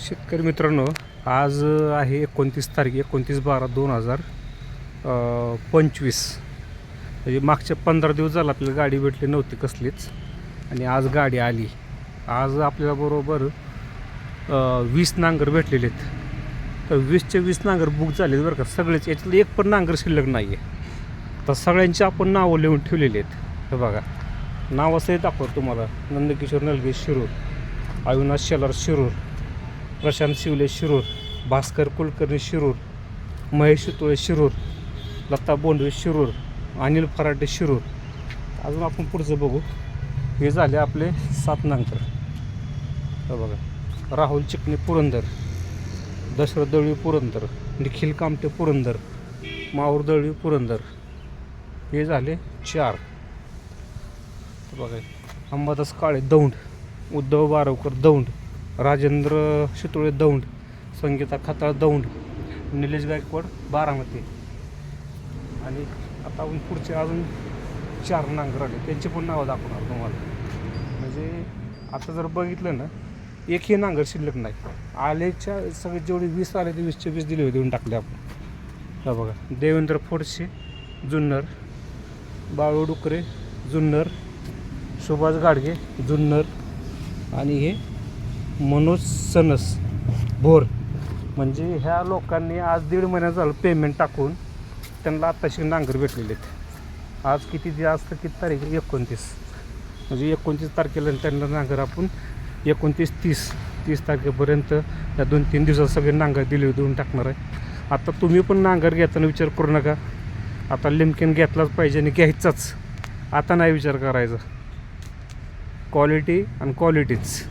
शेतकरी मित्रांनो आज आहे एकोणतीस तारीख एकोणतीस बारा दोन हजार पंचवीस. म्हणजे मागच्या पंधरा दिवस झाला आपल्याला गाडी भेटली नव्हती कसलीच आणि आज गाडी आली. आज आपल्याबरोबर वीस नांगर भेटलेले आहेत. तर वीसचे वीस नांगर बुक झाले बरं का. सगळेच याच्यातले एक पण नांगर शिल्लक नाही आहे तर सगळ्यांची आपण नावं लिहून ठेवलेली आहेत. हे बघा. नाव असंही दाखवतो तुम्हाला. नंदकिशोर नलगे शिरूर. अविनाश शेलार शिरूर. प्रशांत शिवले शिरूर भास्कर कुलकर्णी शिरूर महेश तुळे शिरूर लता बोंडवे शिरूर अनिल फराटे शिरूर. अजून आपण पुढचं बघू. हे झाले आपले सात नांकर बघा. राहुल चिकणे पुरंदर दशरथ दळवी पुरंदर निखिल कामटे पुरंदर माऊर दळवी पुरंदर. हे झाले चार. बघा. अंबादास काळे दौंड. उद्धव बारवकर दौंड. राजेंद्र शितोळे दौंड संगीता खताळ दौंड निलेश गायकवाड बारामती. आणि आता आपण पुढचे अजून चार नांगर आले. त्यांची पण नावं दाखवणार तुम्हाला. म्हणजे आता जर बघितलं ना एकही नांगर शिल्लक नाही. आलेच्या सगळे जेवढे वीस आले ते वीसचे वीस दिले देऊन टाकले आपण. हा बघा देवेंद्र फोडसे जुन्नर बाळू डुकरे जुन्नर सुभाष गाडगे जुन्नर आणि हे मनोज सनस भोर. म्हणजे ह्या लोकांनी आज दीड महिन्यात झालं पेमेंट टाकून त्यांना आत्ताशी नांगर भेटलेले आहेत. आज किती दिवस असतं किती तारीख एकोणतीस. म्हणजे एकोणतीस तारखेला त्यांना नांगर आपण एकोणतीस तीस तीस तारखेपर्यंत या दोन तीन दिवसात सगळे नांगर दिले देऊन टाकणार आहे. आता तुम्ही पण नांगर घेताना विचार करू नका. आता लिमकेन घेतलाच पाहिजे आणि घ्यायचाच. आता नाही विचार करायचा. क्वालिटी आणि क्वालिटीच